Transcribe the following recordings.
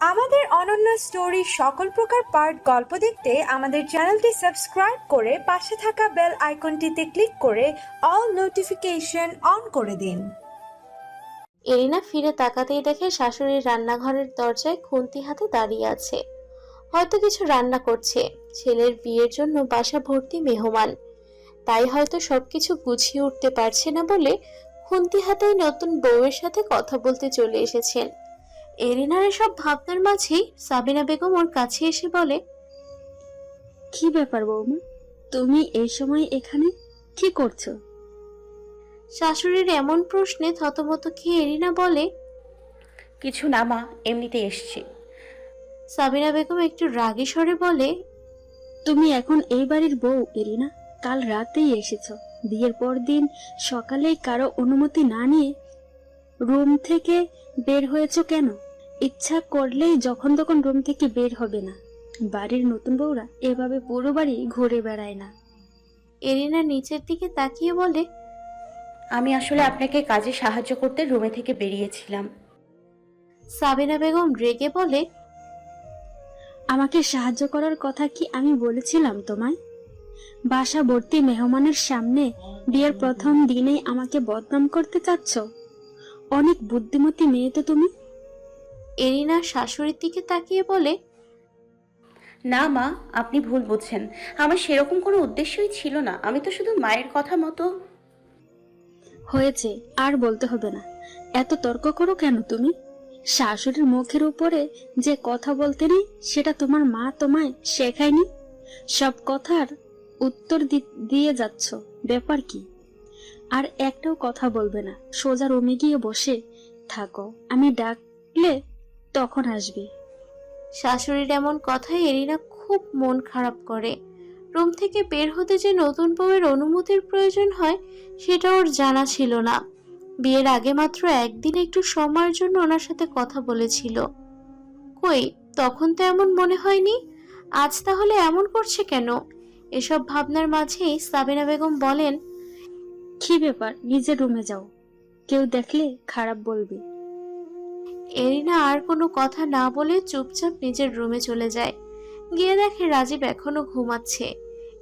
আমাদের অনন্য স্টোরি সকল প্রকার পার্ট গল্প দেখতে আমাদের চ্যানেলটি সাবস্ক্রাইব করে পাশে থাকা বেল আইকনটিতে ক্লিক করে অল নোটিফিকেশন অন করে দিন। এরিনা ফিরে তাকাতেই দেখে শাশুড়ির রান্নাঘরের দরজায় খুন্তি হাতে দাঁড়িয়ে আছে। হয়তো কিছু রান্না করছে, ছেলের বিয়ের জন্য বাসা ভর্তি মেহমান। তাই হয়তো সবকিছু গুছিয়ে উঠতে পারছে না বলে খুন্তি হাতেই নতুন বউয়ের সাথে কথা বলতে চলে এসেছেন। এরিনার এসব ভাবনার মাঝেই সাবিনা বেগম ওর কাছে এসে বলে কি ব্যাপার বৌমা? তুমি এই সময় এখানে? কি করছ? শাশুড়ির এমন প্রশ্নে থতমত খেয়ে এরিনা বলে কিছু না মা এমনিতে এসছি। সাবিনা বেগম একটু রাগী স্বরে বলে তুমি এখন এই বাড়ির বউ এরিনা। কাল রাতেই এসেছ। বিয়ের পর দিন সকালেই কারও অনুমতি না নিয়ে রুম থেকে বের হয়েছো কেন? ইচ্ছা করলেই যখন তখন রুম থেকে বের হবে না। বাড়ির নতুন বউরা এভাবে পুরো বাড়ি ঘুরে বেড়ায় না। এরিনা নিচের দিকে তাকিয়ে বলে আমি আসলে আপনাকে কাজে সাহায্য করতে রুমে থেকে বেরিয়েছিলাম। সাবিনা বেগম রেগে বলে আমাকে সাহায্য করার কথা কি আমি বলেছিলাম তোমায়? বাসা ভর্তি মেহমানের সামনে বিয়ের প্রথম দিনেই আমাকে বদনাম করতে চাচ্ছ? অনেক বুদ্ধিমতী মেয়ে তো তুমি। এরিনা শাশুড়ির দিকে তাকিয়ে বলে না মা আপনি ভুল বুঝছেন। আমার সেরকম কোনো উদ্দেশ্যই ছিল না। আমি তো শুধু মায়ের কথা মতো হয়েছে আর বলতে হবে না। এত তর্ক করো কেন তুমি? শাশুড়ির মুখের উপরে যে কথা বলতে নেই সেটা তোমার মা তোমায় শেখায়নি? সব কথার উত্তর দিয়ে যাচ্ছ, ব্যাপার কি? আর একটাও কথা বলবে না, সোজা রুমে গিয়ে বসে থাকো, আমি ডাকলে তখন আসবে। শাশুড়ির এমন কথায় এরিনা খুব মন খারাপ করে। রুম থেকে বের হতে যে নতুন বউয়ের অনুমতির প্রয়োজন হয়, সেটা ওর জানা ছিল না। বিয়ের আগে মাত্র একদিন একটু সময়ের জন্য ওনার সাথে কথা বলেছিল। কই, তখন তো এমন মনে হয়নি? আজ তাহলে এমন করছে কেন? এসব ভাবনার মাঝেই সাবিনা বেগম বলেন কি ব্যাপার? নিজের রুমে যাও। কেউ দেখলে খারাপ বলবে। এরিনা আর কোনো কথা না বলে চুপচাপ নিজের রুমে চলে যায়। গিয়ে দেখে রাজীব এখনও ঘুমাচ্ছে।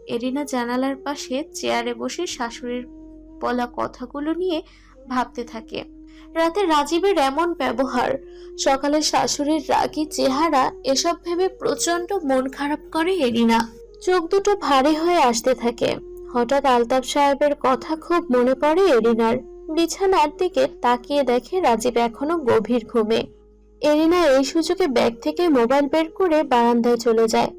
এরিনা জানালার পাশে চেয়ারে বসে শাশুড়ির বলা কথাগুলো নিয়ে ভাবতে থাকে। রাতে রাজীবের এমন ব্যবহার সকালে শাশুড়ির রাগী চেহারা এসব ভেবে প্রচণ্ড মন খারাপ করে এরিনা। চোখ দুটো ভারী হয়ে আসতে থাকে। হঠাৎ আলতাফ সাহেবের কথা খুব মনে পড়ে এরিনার। বিছানার দিকে তাকিয়ে দেখে রাজীব এখনও গভীর ঘুমে। এরিনা এই সুযোগে ব্যাগ থেকে মোবাইল বের করে বারান্দায় চলে যায়।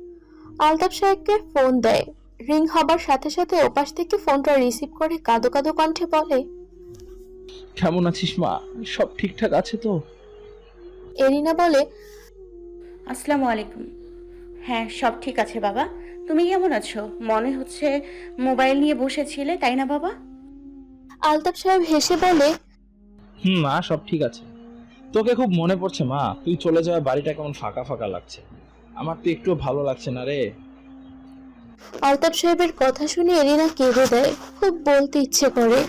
আলতাফ সাহেবকে ফোন দেয়। রিং হবার সাথে সাথে ওপাশ থেকে ফোনটা রিসিভ করে কাঁদো কাঁদো কণ্ঠে বলে কেমন আছিস মা? সব ঠিকঠাক আছে তো? এরিনা বলে আসসালামু আলাইকুম। হ্যাঁ সব ঠিক আছে বাবা। তুমি কেমন আছো? মনে হচ্ছে মোবাইল নিয়ে বসেছিলে তাই না বাবা? আলতাফ সাহেব হেসে বলে হুম মা সব ঠিক আছে। তোকে খুব মনে পড়ছে মা তুই চলে যাওয়া বাড়িটা কেমন ফাঁকা ফাঁকা লাগছে। আমার তো একটু ভালো লাগছে না রে। আলতাফ সাহেবের কথা শুনে এরিনা কেঁদে দেয় খুব বলতে ইচ্ছে করে।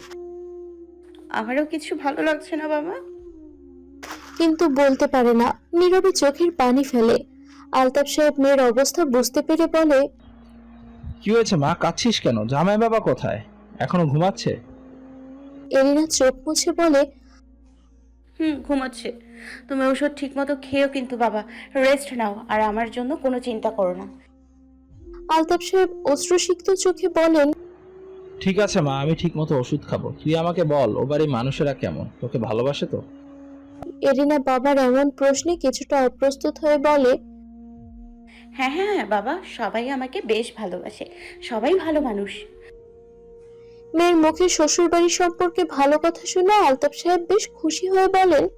আমারও কিছু ভালো লাগছে না বাবা। কিন্তু বলতে পারে না নীরবে চোখের পানি ফেলে। আলতাফ সাহেব মেয়ের অবস্থা বুঝতে পেরে বলে কি হয়েছে মা? কাঁদছিস কেন? জামাই বাবা কোথায়? এখনও ঘুমাচ্ছে? এরিনা চোখ মুছে বলে হুম ঘুমাচ্ছে। তুমি ওষুধ ঠিক মতো খেয়েও কিন্তু বাবা রেস্ট নাও আর আমার জন্য কোনো চিন্তা করো না। আলতাফ সাহেব অশ্রুসিক্ত চোখে বলেন ঠিক আছে মা আমি ঠিক মতো ওষুধ খাব। তুই আমাকে বল ও বাড়ির মানুষেরা কেমন? তোকে ভালোবাসে তো? এরিনা বাবার এমন প্রশ্নে কিছুটা অপ্রস্তুত হয়ে বলে হ্যাঁ হ্যাঁ হ্যাঁ বাবা সবাই আমাকে বেশ ভালোবাসে। সবাই ভালো মানুষ। মেয়ের মুখে শ্বশুর বাড়ি সম্পর্কে ভালো কথা শুনে আলতাফ সাহেব বেশ খুশি হয়ে বলেন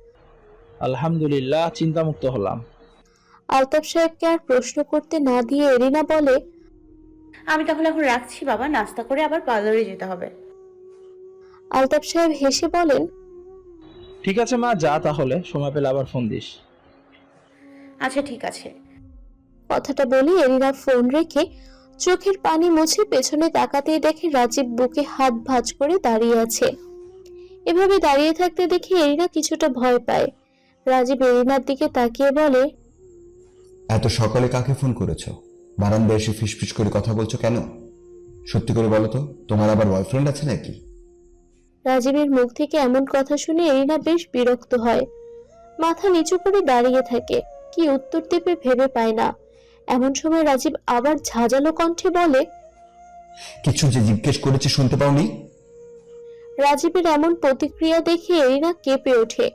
আলহামদুলিল্লাহ চিন্তামুক্ত হলাম। আলতাফ সাহেবকে আর প্রশ্ন করতে না দিয়ে এরিনা বলে আমি তাহলে এখন রাখছি বাবা নাস্তা করে আবার পার্লারে যেতে হবে। আলতাফ সাহেব হেসে বলেন ঠিক আছে মা যা তাহলে সময় পেলে আবার ফোন দিস। আচ্ছা ঠিক আছে। কথাটা বলে এরিনা ফোন রেখে চোখের পানি মুছে পেছনে তাকাতেই দেখে রাজীব বুকে হাত ভাঁজ করে দাঁড়িয়ে আছে। এভাবে দাঁড়িয়ে থাকতে দেখে এরিনা কিছুটা ভয় পায়। রাজীব এরিনার দিকে তাকিয়ে বলে এত সকালে কাকে ফোন করেছ? বারান্দায় এসে ফিসফিস করে কথা বলছো কেন? সত্যি করে বলো তো তোমার আবার বয়ফ্রেন্ড আছে নাকি? রাজীবের মুখ থেকে এমন কথা শুনে এরিনা বেশ বিরক্ত হয়। মাথা নিচু করে দাঁড়িয়ে থাকে কি উত্তর দেবে ভেবে পায় না। এমন সময় রাজীব আবার ঝাঁঝালো কণ্ঠে বলে কিছু যে জিজ্ঞেস করেছি শুনতে পাওনি? রাজীবের এমন প্রতিক্রিয়া দেখে এরিনা কেঁপে ওঠে।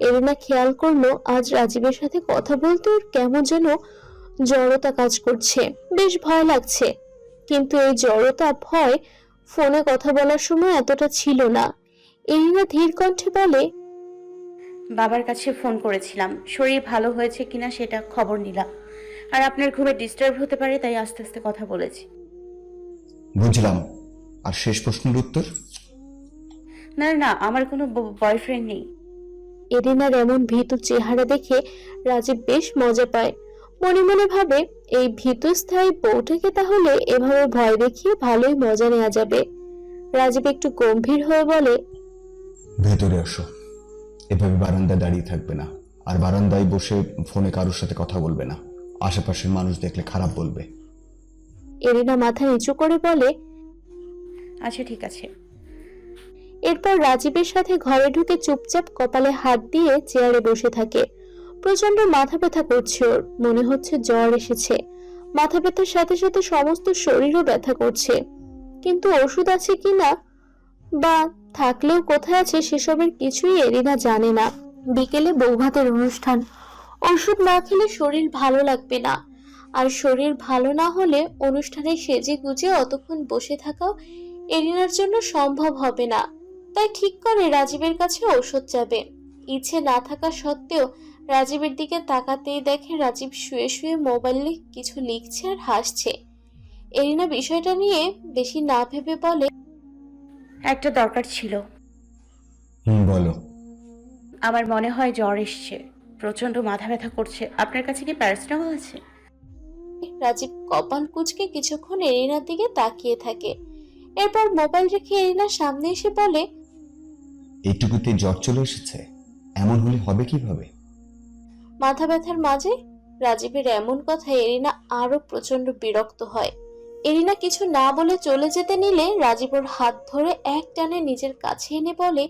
এরিনা খেয়াল করল আজ রাজীবের সাথে কথা বলতে ওর কেমন যেন জড়তা কাজ করছে। বেশ ভয় লাগছে। কিন্তু এই জড়তা ভয় ফোনে কথা বলার সময় এতটা ছিল না। এরিনা ধীর কণ্ঠে বলে বাবার কাছে ফোন করেছিলাম। শরীর ভালো হয়েছে কিনা সেটা খবর নিলাম। আর আপনার ঘুমে ডিস্টার্ব হতে পারে তাই আস্তে আস্তে কথা বলেছি। বুঝলাম। আর শেষ প্রশ্নের উত্তর? না না, না আমার কোনো বয়ফ্রেন্ড নেই। এরিনার এমন ভীতু চেহারা দেখে রাজীব বেশ মজা পায়। মনে মনে ভাবে এই ভীতু স্থায়ী বউটাকে তাহলে এভাবে ভয় দেখিয়ে ভালোই মজা নেওয়া যাবে। রাজীব একটু গম্ভীর হয়ে বলে ভেতরে আসো। এভাবে বারান্দায় দাঁড়িয়ে থাকবে না। আর বারান্দায় বসে ফোনে কারোর সাথে কথা বলবে না। আশেপাশের মানুষ দেখলে খারাপ বলবে। এরিনা মাথা নিচু করে বলে আচ্ছা ঠিক আছে। এরপর রাজীবের সাথে ঘরে ঢুকে চুপচাপ কপালে হাত দিয়ে চেয়ারে বসে থাকে। প্রচণ্ড মাথা ব্যথা করছে ওর মনে হচ্ছে জ্বর এসেছে। মাথা ব্যথার সাথে সাথে সমস্ত শরীরও ব্যথা করছে। কিন্তু ওষুধ আছে কিনা বা থাকলেও কোথায় আছে সেসবের কিছুই এরিনা জানে না। বিকেলে বৌভাতের অনুষ্ঠান ওষুধ না খেলে শরীর ভালো লাগবে না। আর শরীর ভালো না হলে অনুষ্ঠানে সেজে গুজে অতক্ষণ বসে থাকাও এরিনার জন্য সম্ভব হবে না। তাই ঠিক করে রাজীবের কাছে ঔষধ যাবে ইচ্ছে না থাকা সত্ত্বেও রাজীবের দিকে তাকাতেই দেখে রাজীব শুয়ে শুয়ে মোবাইলে কিছু লিখছে আর হাসছে। এরিনা বিষয়টা নিয়ে বেশি না ভেবে বলে একটা দরকার ছিল। হুম বলো। আমার মনে হয় জ্বর এসছে। প্রচণ্ড মাথা ব্যথা করছে। আপনার কাছে কি প্যারাসিটামল আছে? রাজীব কপাল কুচকে কিছুক্ষণ এরিনার দিকে তাকিয়ে থাকে। এরপর মোবাইল রেখে এরিনার সামনে এসে বলে এইটুকুতে জ্বর চলে এসেছে। এমন হলে হবে কীভাবে? মাথা ব্যথার মাঝে রাজীবের এমন কথা এরিনা আরও প্রচণ্ড বিরক্ত হয়। এরিনা কিছু না বলে চলে যেতে নিলে রাজীব ওর হাত ধরে এক টানে নিজের কাছে এনে বলে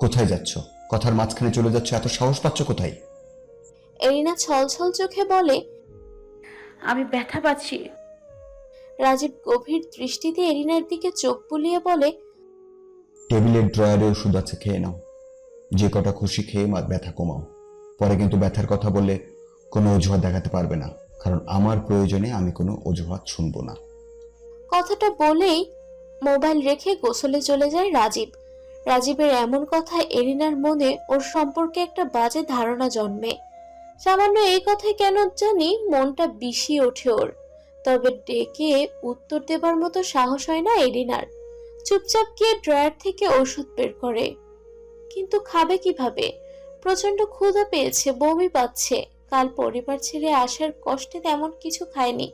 কোথায় যাচ্ছ? কথার মাঝখানে চলে যাচ্ছে এত সাহস পাচ্ছ কোথায়? এরিনা ছলছল চোখে বলে আমি ব্যথা পাচ্ছি। রাজীব গভীর দৃষ্টিতে এরিনার দিকে চোখ বুলিয়ে বলে টেবিলের ড্রয়ারে ওষুধ আছে খেয়ে নাও। যে কটা খুশি খেয়ে মা ব্যথা কমাও। পরে কিন্তু ব্যথার কথা বললে কোনো অজুহাত দেখাতে পারবে না কারণ আমার প্রয়োজনে আমি কোনো অজুহাত শুনব না। কথাটা বলেই মোবাইল রেখে গোসলে চলে যায় রাজীব। রাজীবের এমন কথা এরিনার মনে ওর সম্পর্কে একটা বাজে ধারণা জন্মে। সামান্য এই কথায় কেন জানি মনটা বিষিয়ে ওঠে ওর। তবে ডেকে উত্তর দেবার মতো সাহস হয় না এরিনার। চুপচাপ গিয়ে ড্রয়ার থেকে ওষুধ বের করে। কিন্তু খাবে কীভাবে? প্রচণ্ড ক্ষুধা পেয়েছে, বমি পাচ্ছে। কাল পরিবার ছেড়ে আসার কষ্টে তেমন কিছু খায়নি।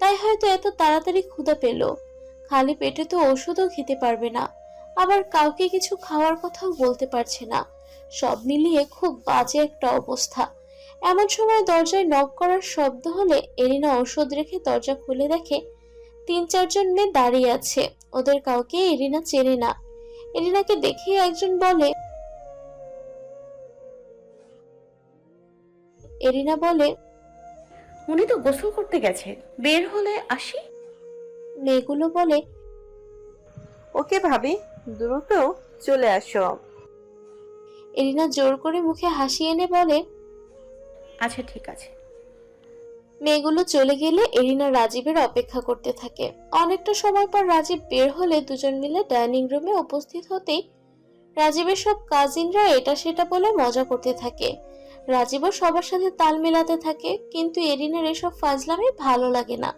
তাই হয়তো এত তাড়াতাড়ি ক্ষুধা পেল। খালি পেটে তো ওষুধও খেতে পারবে না। আবার কাউকে কিছু খাওয়ার কথাও বলতে পারছে না। সব মিলিয়ে খুব বাজে একটা অবস্থা। এমন সময় দরজায় নক করার শব্দ হলে এরিনা ওষুধ রেখে দরজা খুলে দেখে তিন চারজন মেয়ে দাঁড়িয়ে আছে। ওদের কাউকে এরিনা চেনে না। এরিনাকে দেখে একজন বলে এরিনা বলে উনি তো গোসল করতে গেছে। বের হলে আসি? মেয়েগুলো বলে ওকে ভাবি। দ্রুত চলে আসো। এরিনা জোর করে মুখে হাসি এনে বলে আচ্ছা ঠিক আছে। মেয়েগুলো চলে গেলে এরিনা রাজীবের অপেক্ষা করতে থাকে। অনেকটা সময় পর রাজীব বের হলে দুজন মিলে ডাইনিং রুমে উপস্থিত হতেই রাজীবের সব কাজিনরা এটা সেটা বলে মজা করতে থাকে। রাজীবও সবার সাথে তাল মেলাতে থাকে কিন্তু এরিনার এসব ফাজলামি ভালো লাগে না।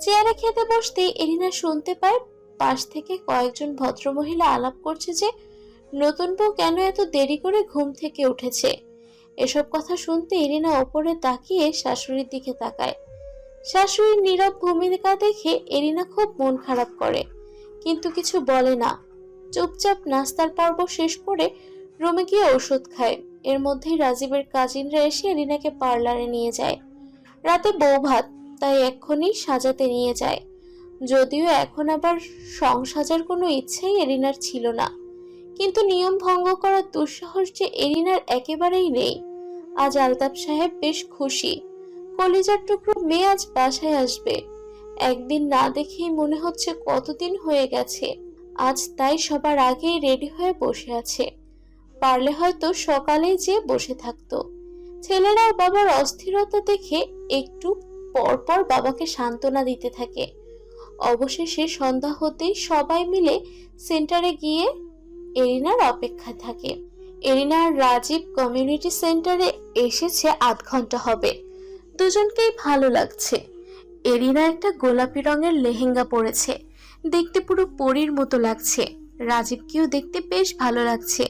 চেয়ারে খেতে বসতেই এরিনা শুনতে পায় পাশ থেকে কয়েকজন ভদ্রমহিলা আলাপ করছে যে, নতুন বউ কেন এত দেরি করে ঘুম থেকে উঠেছে? এসব কথা শুনতে এরিনা ওপরে তাকিয়ে শাশুড়ির দিকে তাকায়। শাশুড়ির নীরব ভূমিকা দেখে এরিনা খুব মন খারাপ করে, কিন্তু কিছু বলে না। চুপচাপ নাস্তার পর্ব শেষ করে রুমে গিয়ে ওষুধ খায়। এর মধ্যেই রাজীবের কাজিনরা এসে এরিনাকে পার্লারে নিয়ে যায়। রাতে বউ ভাত, তাই এক্ষুনি সাজাতে নিয়ে যায়। যদিও এখন আবার সংসাজার কোনো ইচ্ছেই এরিনার ছিল না। কিন্তু নিয়ম ভঙ্গ করার দুঃসাহস যে এরিনার একেবারেই নেই। আজ আলতাপ সাহেব বেশ খুশি। কলিজার টুকরো মেয়ে আজ বাসায় আসবে। একদিন না দেখেই মনে হচ্ছে কতদিন হয়ে গেছে। আজ তাই সবার আগেই রেডি হয়ে বসে আছে। পারলে হয়তো সকালেই যেয়ে বসে থাকতো। ছেলেরাও বাবার অস্থিরতা দেখে একটু পরপর বাবাকে সান্ত্বনা দিতে থাকে। অবশেষে সন্ধ্যা হতেই সবাই মিলে সেন্টারে গিয়ে এরিনার অপেক্ষায় থাকে। এরিনা আর রাজীব কমিউনিটি সেন্টারে এসেছে আধ ঘণ্টা হবে। দুজনকেই ভালো লাগছে। এরিনা একটা গোলাপি রঙের লেহেঙ্গা পরেছে। দেখতে পুরো পরীর মতো লাগছে। রাজীবকেও দেখতে বেশ ভালো লাগছে।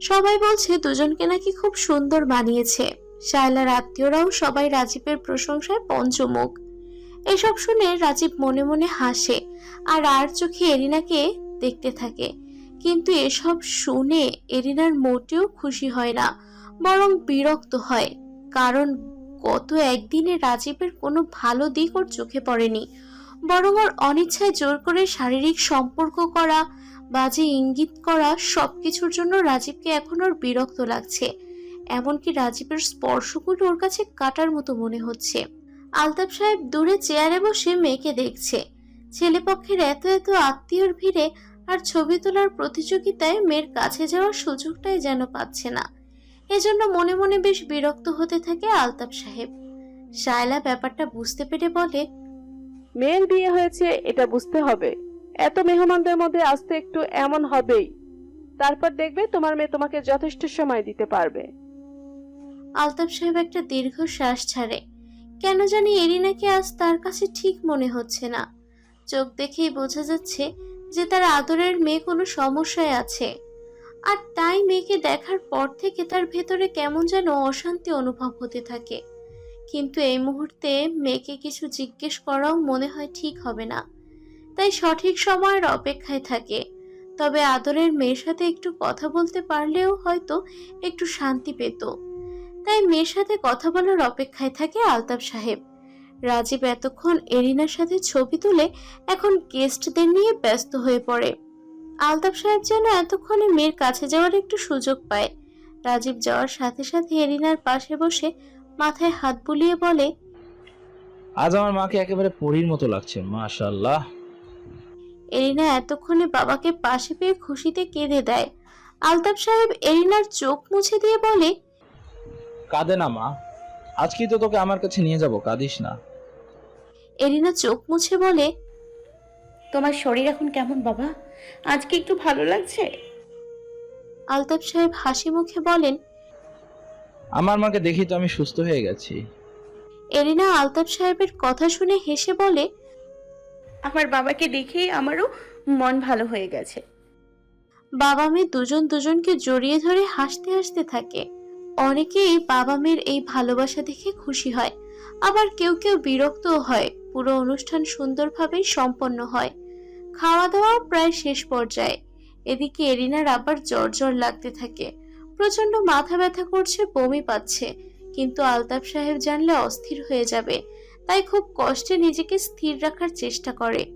সবাই বলছে, দুজনকে নাকি খুব সুন্দর বানিয়েছে শায়লার আত্মীয়রাও সবাই রাজীবের প্রশংসায় পঞ্চমুখ। এসব শুনে রাজীব মনে মনে হাসে আর আর চোখে এরিনাকে দেখতে থাকে। কিন্তু এসব শুনে এরিনার মোটেও খুশি হয় না, বরং বিরক্ত হয়। কারণ গত একদিনে রাজীবের কোনো ভালো দিক ওর চোখে পড়েনি। বরং ওর অনিচ্ছায় জোর করে শারীরিক সম্পর্ক করা, বাজে ইঙ্গিত করা সবকিছুর জন্য রাজীবকে এখন ওর বিরক্ত লাগছে। এমনকি রাজীবের স্পর্শগুলো ওর কাছে কাটার মতো মনে হচ্ছে। আলতাপ সাহেব দূরে চেয়ারে বসে মেয়েকে দেখছে। ছেলেপক্ষের এত এত আত্মীয়র ভিড়ে আর ছবি তোলার প্রতিযোগিতায় মেয়ের কাছে যাওয়ার সুযোগটাই যেন পাচ্ছে না। এজন্য মনে মনে বেশ বিরক্ত হতে থাকে আলতাপ সাহেব। শায়লা ব্যাপারটা বুঝতে পেরে বলে মেয়ের বিয়ে হয়েছে এটা বুঝতে হবে। এত মেহমানদের মধ্যে আসতে একটু এমন হবেই। তারপর দেখবে তোমার মেয়ে তোমাকে যথেষ্ট সময় দিতে পারবে। আলতাপ সাহেব একটা দীর্ঘ শ্বাস ছাড়ে। কেন জানি এরিনাকে আজ তার কাছে ঠিক মনে হচ্ছে না। চোখ দেখেই বোঝা যাচ্ছে যে তার আদরের মেয়ে কোনো সমস্যায় আছে। আর তাই মেয়েকে দেখার পর থেকে তার ভেতরে কেমন যেন অশান্তি অনুভব হতে থাকে। কিন্তু এই মুহূর্তে মেয়েকে কিছু জিজ্ঞেস করাও মনে হয় ঠিক হবে না। তাই সঠিক সময়ের অপেক্ষায় থাকে। তবে আদরের মেয়ের সাথে একটু কথা বলতে পারলেও হয়তো একটু শান্তি পেত। তাই মেয়ের সাথে কথা বলার অপেক্ষায় থাকে আলতাব সাহেব। রাজীব এতক্ষণ এরিনার সাথে ছবি তুলে এখন গেস্টদের নিয়ে ব্যস্ত হয়ে পড়ে। আলতাব সাহেব যেন এতক্ষণে মেয়ের কাছে যাওয়ার একটু সুযোগ পায়। রাজীব যাওয়ার সাথে সাথে এরিনার পাশে বসে মাথায় হাত বুলিয়ে বলে আজ আমার মাকে একেবারে পরীর মতো লাগছে মাশাল্লাহ এরিনা এতক্ষণে বাবাকে পাশে পেয়ে খুশিতে কেঁদে দেয়। আলতাব সাহেব এরিনার চোখ মুছে দিয়ে বলে কাঁদে না মা। আজকেই তো তোকে আমার কাছে নিয়ে যাব কাঁদিস না। এরিনা চোখ মুছে বলে তোমার শরীর এখন কেমন বাবা? আজকে একটু ভালো লাগছে? আলতাব সাহেব হাসি মুখে বলেন আমার মাকে দেখি তো আমি সুস্থ হয়ে গেছি। এরিনা আলতাব সাহেবের কথা শুনে হেসে বলে আমার বাবাকে দেখেই আমারও মন ভালো হয়ে গেছে। বাবা মেয়ে দুজন দুজনকে জড়িয়ে ধরে হাসতে হাসতে থাকে। অনেকেই বাবা মেয়ের এই ভালোবাসা দেখে খুশি হয়। আবার কেউ কেউ বিরক্তও হয়। পুরো অনুষ্ঠান সুন্দরভাবেই সম্পন্ন হয়। খাওয়া দাওয়াও প্রায় শেষ পর্যায়ে। এদিকে এরিনার আবার জ্বর জ্বর লাগতে থাকে। প্রচণ্ড মাথা ব্যথা করছে, বমি পাচ্ছে। কিন্তু আলতাফ সাহেব জানলে অস্থির হয়ে যাবে। তাই খুব কষ্টে নিজেকে স্থির রাখার চেষ্টা করে।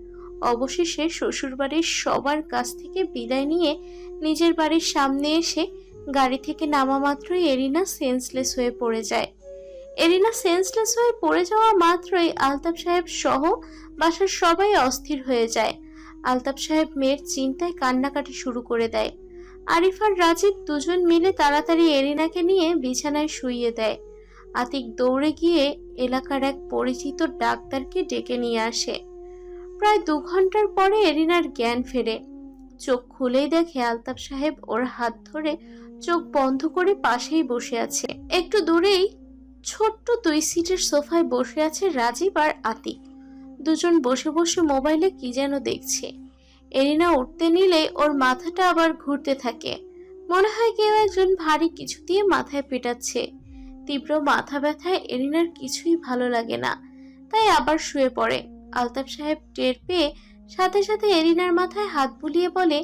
অবশেষে শ্বশুরবাড়ির সবার কাছ থেকে বিদায় নিয়ে নিজের বাড়ির সামনে এসে গাড়ি থেকে নামা মাত্রই এরিনা সেন্সলেস হয়ে পড়ে যায়। এরিনা সেন্সলেস হয়ে পড়ে যাওয়া মাত্রই আলতাপ সাহেব সহ বাসার সবাই অস্থির হয়ে যায়। আলতাপ সাহেব মেয়ের চিন্তায় কান্নাকাটি শুরু করে দেয়। আরিফ আর রাজীব দুজন মিলে তাড়াতাড়ি এরিনাকে নিয়ে বিছানায় শুইয়ে দেয়। আতিক দৌড়ে গিয়ে এলাকার এক পরিচিত ডাক্তারকে ডেকে নিয়ে আসে। প্রায় দু ঘণ্টার পরে এরিনার জ্ঞান ফেরে। চোখ খুলেই দেখে আলতাপ সাহেব ওর হাত ধরে চোখ বন্ধ করে পাশেই বসে আছে। একটু দূরেই ছোট্ট দুই সিটের সোফায় বসে আছে রাজীব আর আতিক। দুজন বসে বসে মোবাইলে কি যেন দেখছে। এরিনা উঠতে নিলে ওর মাথাটা আবার ঘুরতে থাকে। মনে হয় কেউ একজন ভারী কিছু দিয়ে মাথায় পেটাচ্ছে। তীব্র মাথা ব্যথায় এরিনার কিছুই ভালো লাগে না। তাই আবার শুয়ে পড়ে। আলতাপ সাহেব টের পেয়ে সাথে সাথে এরিনার মাথায় হাত বুলিয়ে বলে,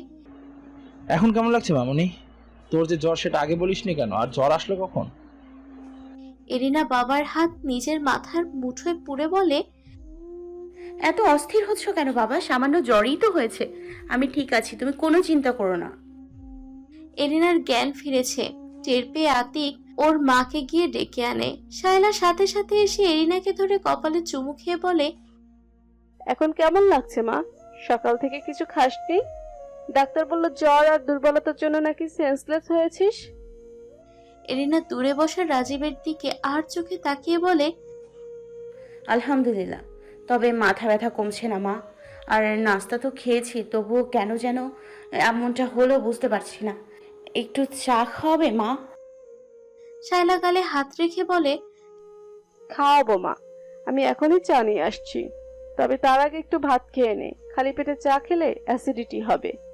এখন কেমন লাগছে মামনি? তোর যে জ্বর সেটা আগে বলিসনি কেন? আর জ্বর আসলো কখন? এরিনা বাবার হাত নিজের মাথার মুঠোয় পুড়ে বলে এত অস্থির হচ্ছ কেন বাবা? সামান্য জ্বরই তো হয়েছে। আমি ঠিক আছি তুমি কোনো চিন্তা করো না। এরিনার জ্ঞান ফিরেছে। টের পেয়ে আতিক ওর মাকে গিয়ে ডেকে আনে। শায়লা সাথে সাথে এসে এরিনাকে ধরে কপালে চুমু খেয়ে বলে এখন কেমন লাগছে মা? সকাল থেকে কিছু খাসনি? ডাক্তার বলল জ্বর আর দুর্বলতার জন্য নাকি সেন্সলেস হয়েছিস? এরিনা দূরে বসা রাজীবের দিকে আর চোখে তাকিয়ে বলে আলহামদুলিল্লাহ তবে মাথা ব্যথা কমছে না মা। আর নাস্তা তো খেয়েছি তবুও কেন যেন এমনটা হলো বুঝতে পারছি না। একটু চা খাওয়াবে মা? শায়লা গালে হাত রেখে বলে খাওয়াবো মা আমি এখনই চা নিয়ে আসছি। তবে তার আগে একটু ভাত খেয়ে নে খালি পেটে চা খেলে অ্যাসিডিটি হবে।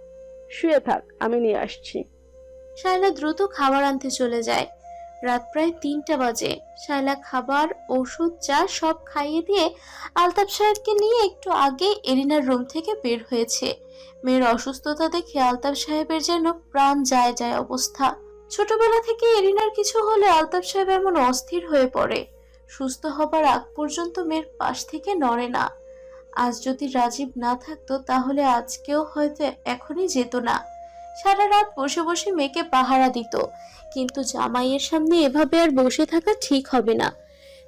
শুয়ে থাক, আমি নিয়ে আসছি। শায়লা দ্রুত খাবার আনতে চলে যায়। রাত প্রায় তিনটা বাজে। শায়লা খাবার, ওষুধ, চা সব খাইয়ে দিয়ে আলতাপ সাহেবকে নিয়ে একটু আগে এরিনার রুম থেকে বের হয়েছে। মেয়ের অসুস্থতা দেখে আলতাপ সাহেবের যেন প্রাণ যায় যায় অবস্থা। ছোটবেলা থেকে এরিনার কিছু হলে আলতাপ সাহেব এমন অস্থির হয়ে পড়ে। সুস্থ হবার আগ পর্যন্ত মেয়ের পাশ থেকে নড়ে না। আজ যদি রাজীব না থাকতো তাহলে আজকেও হয়তো এখনই যেত না। সারা রাত বসে বসে মেয়েকে পাহারা দিত। কিন্তু জামাইয়ের সামনে এভাবে আর বসে থাকা ঠিক হবে না।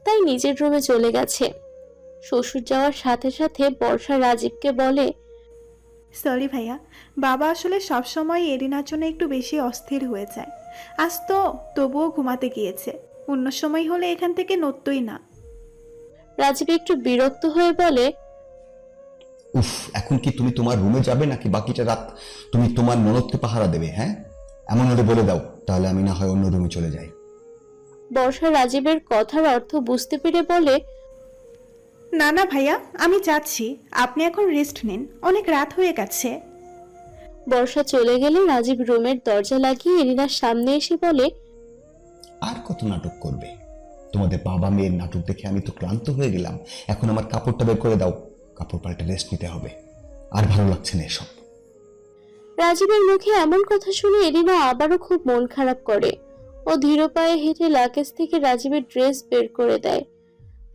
তাই নিজের রুমে চলে গেছে। শ্বশুর যাওয়ার সাথে সাথে বর্ষা রাজীবকে বলে সরি ভাইয়া বাবা আসলে সবসময় এরিনার জন্য একটু বেশি অস্থির হয়ে যায়। আজ তো তবুও ঘুমাতে গিয়েছে। অন্য সময় হলে এখান থেকে নড়তই না। রাজীব একটু বিরক্ত হয়ে বলে উফ এখন কি তুমি তোমার রুমে যাবে নাকি বাকিটা রাত তুমি তোমার ননদকে পাহারা দেবে হ্যাঁ? এমন হলে বলে দাও তাহলে আমি না হয় অন্য রুমে চলে যাই। বর্ষা রাজীবের কথার অর্থ বুঝতে পেরে বলে না না ভাইয়া আমি যাচ্ছি। আপনি এখন রেস্ট নিন অনেক রাত হয়ে গেছে। বর্ষা চলে গেলে রাজীব রুমের দরজা লাগিয়ে এরিনার সামনে এসে বলে আর কত নাটক করবে? তোমাদের বাবা মেয়ের নাটক দেখে আমি তো ক্লান্ত হয়ে গেলাম। এখন আমার কাপড়টা বের করে দাও। কাপড় পাল্টে রেস্ট নিতে হবে। আর ভালো লাগছে না এসব। রাজীবের মুখে এমন কথা শুনে এরিনা আবারও খুব মন খারাপ করে। ও ধীর পায়ে হেঁটে লাকেজ থেকে রাজীবের ড্রেস বের করে দেয়।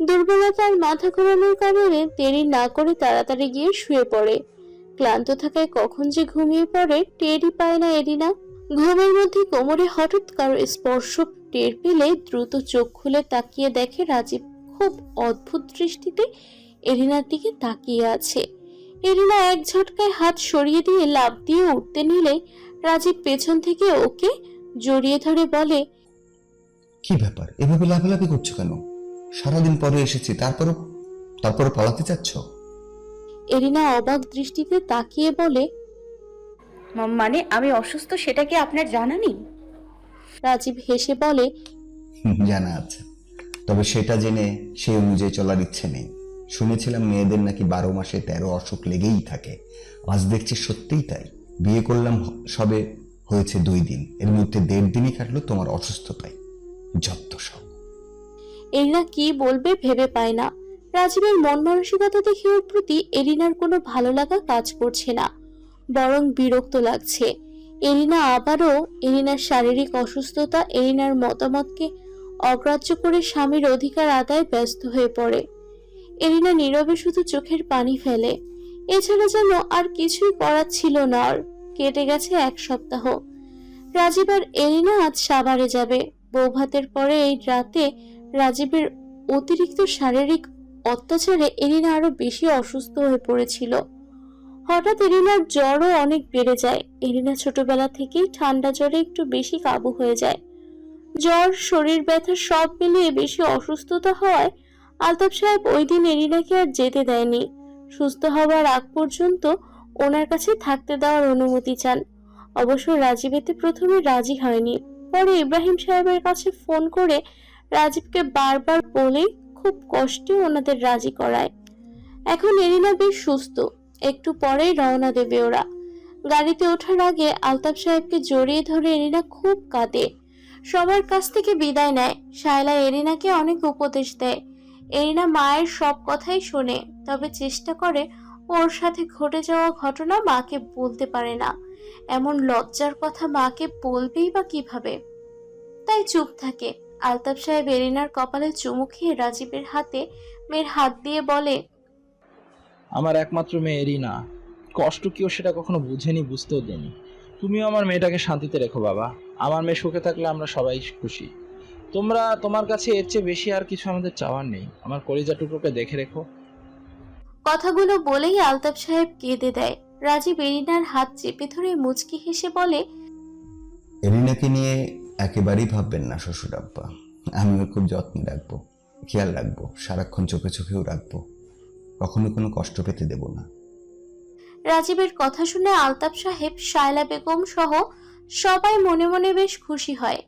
দুর্বলতার মাথা ঘোরানোর কারণে দেরি না করে তাড়াতাড়ি গিয়ে শুয়ে পড়ে। ক্লান্ত থাকায় কখন যে ঘুমিয়ে পড়ে, টেরই পায় না এরিনা। ঘুমের মধ্যে কোমরে হঠাৎ কারও স্পর্শ টের পেলে দ্রুত চোখ খুলে তাকিয়ে দেখে রাজীব খুব অদ্ভুত দৃষ্টিতে এরিনার দিকে তাকিয়ে আছে। এরিনা এক ঝটকায় হাত সরিয়ে দিয়ে লাফ দিয়ে উঠতে নিলে রাজীব পেছন থেকে ওকে জড়িয়ে ধরে বলে কি ব্যাপার? এভাবে লাফালাফি করছ কেন? সারাদিন পরে এসেছি তারপরও তারপরে পালাতে চাচ্ছ? এরিনা অবাক দৃষ্টিতে তাকিয়ে বলে ম- মানে আমি অসুস্থ সেটা কি আপনার জানা নেই? রাজীব হেসে বলে জানা আছে। তবে সেটা জেনে সেই অনুযায়ী চলার ইচ্ছে নেই। শুনেছিলাম মেয়েদের নাকি বারো মাসে তেরো অসুখ লেগেই থাকে। আজ দেখছি সত্যিই তাই। বিয়ে করলাম সবে হয়েছে দুই দিন। এর মধ্যে দেড় দিনই কাটলো তোমার অসুস্থতায়। যত সব। এরিনা কি বলবে ভেবে পায় না। রাজীবের মন মানসিকতা দেখে ওর প্রতি এরিনার কোনো ভালো লাগা কাজ করছে না। বরং বিরক্ত লাগছে। এরিনা আবারও এরিনার শারীরিক অসুস্থতা এরিনার মতামতকে অগ্রাহ্য করে স্বামীর অধিকার আদায় ব্যস্ত হয়ে পড়ে। এরিনা নীরবে শুধু চোখের পানি ফেলে। এছাড়া যেন আর কিছুই করার ছিল না আর কেটে গেছে এক সপ্তাহ। রাজীব আর এরিনা আজ সাভারে যাবে। বৌভাতের পরে এই রাতে রাজীবের অতিরিক্ত শারীরিক অত্যাচারে এরিনা আরও বেশি অসুস্থ হয়ে পড়েছিল। হঠাৎ এরিনার জ্বরও অনেক বেড়ে যায়। এরিনা ছোটবেলা থেকেই ঠান্ডা জ্বরে একটু বেশি কাবু হয়ে যায়। জ্বর, শরীর ব্যথা সব মিলিয়ে বেশি অসুস্থতা হওয়ায় আলতাফ সাহেব ওই দিন এরিনাকে আর যেতে দেয়নি। সুস্থ হবার আগ পর্যন্ত ওনার কাছে থাকতে দেওয়ার অনুমতি চান। অবশ্য রাজীব এতে প্রথমে রাজি হয়নি। পরে ইব্রাহিম সাহেবের কাছে ফোন করে রাজীবকে বারবার বলে খুব কষ্টে ওনাদের রাজি করায়। এখন এরিনা বেশ সুস্থ। একটু পরেই রওনা দেবে ওরা। গাড়িতে ওঠার আগে আলতাফ সাহেবকে জড়িয়ে ধরে এরিনা খুব কাঁদে। সবার কাছ থেকে বিদায় নেয়। শায়লা এরিনাকে অনেক উপদেশ দেয়। এরিনা মায়ের সব কথাই শোনে, তবে চেষ্টা করে ওর সাথে ঘটে যাওয়া ঘটনা মাকে বলতে পারে না। এমন লজ্জার কথা মাকে বলবেই বা কীভাবে? তাই চুপ থাকে। আলতাফ সাহেব এরিনার কপালে চুমু খেয়ে রাজীবের হাতে মেয়ের হাত দিয়ে বলে, আমার একমাত্র মেয়ে এরিনা। কষ্ট কিও সেটা কখনো বুঝেনি, বুঝতেও দেনি তুমিও আমার মেয়েটাকে শান্তিতে রেখো বাবা। আমার মেয়ে সুখে থাকলে আমরা সবাই খুশি। তোমরা তোমার কাছে এর চেয়ে বেশি আর কিছু আমাদের চাওয়ার নেই। আমার কলিজা টুকরোকে দেখে রেখো। কথাগুলো বলেই আলতাফ সাহেব কেঁদে দেয়। রাজীব এরিনার হাত চেপে ধরে মুচকি হেসে বলে এরিনাকে নিয়ে একেবারেই ভাববেন না শ্বশুর আব্বা। আমি ওর খুব যত্নে রাখব খেয়াল রাখব সারাক্ষণ চোখে চোখেও রাখব। কখনো কোনো কষ্ট পেতে দেব না। রাজীবের কথা শুনে আলতাফ সাহেব শায়লা বেগম সহ সবাই মনে মনে বেশ খুশি হয়।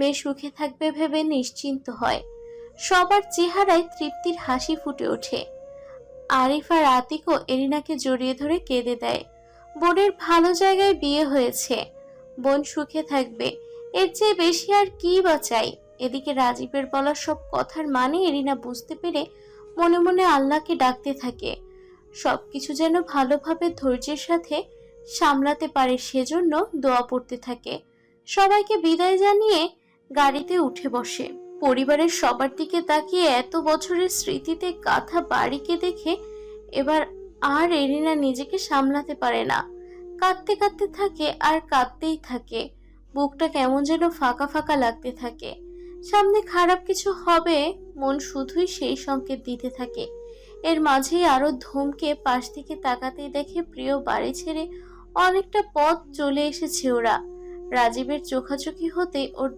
মেয়ে সুখে থাকবে ভেবে নিশ্চিন্ত হয়। সবার চেহারায় তৃপ্তির হাসি ফুটে ওঠে। আরিফ আর আতিকও এরিনাকে জড়িয়ে ধরে কেঁদে দেয়। বোনের ভালো জায়গায় বিয়ে হয়েছে। বোন সুখে থাকবে। এর চেয়ে বেশি আর কি বা চাই? এদিকে রাজীবের বলা সব কথার মানে এরিনা বুঝতে পেরে মনে মনে আল্লাহকে ডাকতে থাকে। সবকিছু যেন ভালোভাবে ধৈর্যের সাথে সামলাতে পারে সেজন্য দোয়া পড়তে থাকে। সবাইকে বিদায় জানিয়ে গাড়িতে উঠে বসে। পরিবারের সবার দিকে তাকিয়ে এত বছরের স্মৃতিতে কাঁথা বাড়িকে দেখে এবার আর এরিনা নিজেকে সামলাতে পারে না। কাঁদতে কাঁদতে থাকে আর কাঁদতেই থাকে। বুকটা কেমন যেন ফাঁকা ফাঁকা লাগতে থাকে। সামনে খারাপ কিছু হবে, মন শুধুই সেই সংকেত দিতে থাকে। এর মাঝেই আরও ধমকে পাশ থেকে তাকাতেই দেখে প্রিয় বাড়ি ছেড়ে অনেকটা পথ চলে এসেছে ওরা। রাজীবের চোখাচোখি হতে ওর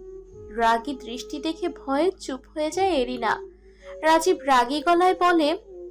রাগী দৃষ্টি দেখে ভয়ে চুপ হয়ে যায় এরিনা। রাজীব রাগী গলায় বলে